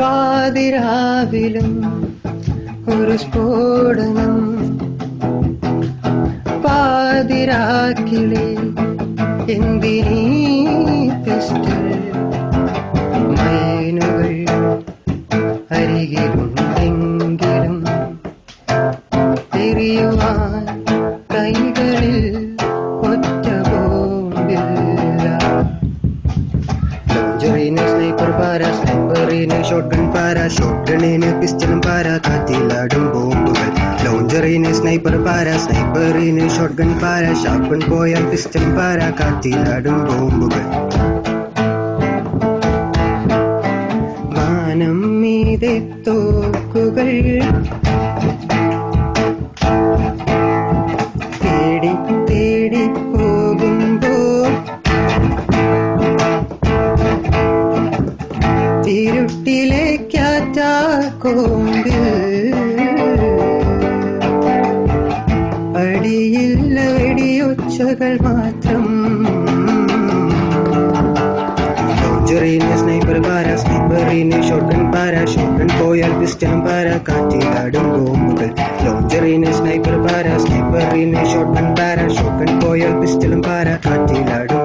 പാതിരാവിലും ഒരു സ്ഫോടനം പാതിരാക്കിളി എന്തിനീ പിസ്റ്റൽ മൈനുകൾ അരികിലുണ്ടെങ്കിലും തിരിയുവാൻ സ്നൈപ്പറിന് ഷോട്ട് ഗൺ പാര ഷോട്ട് ഗണിന് പിസ്റ്റലും പാര കാറ്റിലാടും ബോംബുകൾ. ലോഞ്ചറിന് സ്നൈപ്പർ പാര സ്നൈപ്പറിന് ഷോട്ട് ഗൺ പാര ഷാപ്പൺ പോയാൽ പിസ്റ്റലും പാര കാറ്റിലാടും ബോംബുകൾ. മാനം മീതെ തോക്കുകൾ ഇരുട്ടിലെ കോമ്പിൽ അടിയില്ല വെടിയൊച്ചകൾ മാത്രം. ലോഞ്ചറിന് സ്നൈപ്പർ പാര സ്നൈപ്പറിന് ഷോട്ടൻ പാര ഷോട്ടൻ പോയാൽ പിസ്റ്റലും പാര കാറ്റിലാടും ബോംബുകൾ. ലോഞ്ചറിന് സ്നൈപ്പർ പാര സ്നൈപ്പറിന് ഷോട്ടൻ പാര ഷോട്ടൻ പോയാൽ പിസ്റ്റലും പാര കാറ്റിലാടും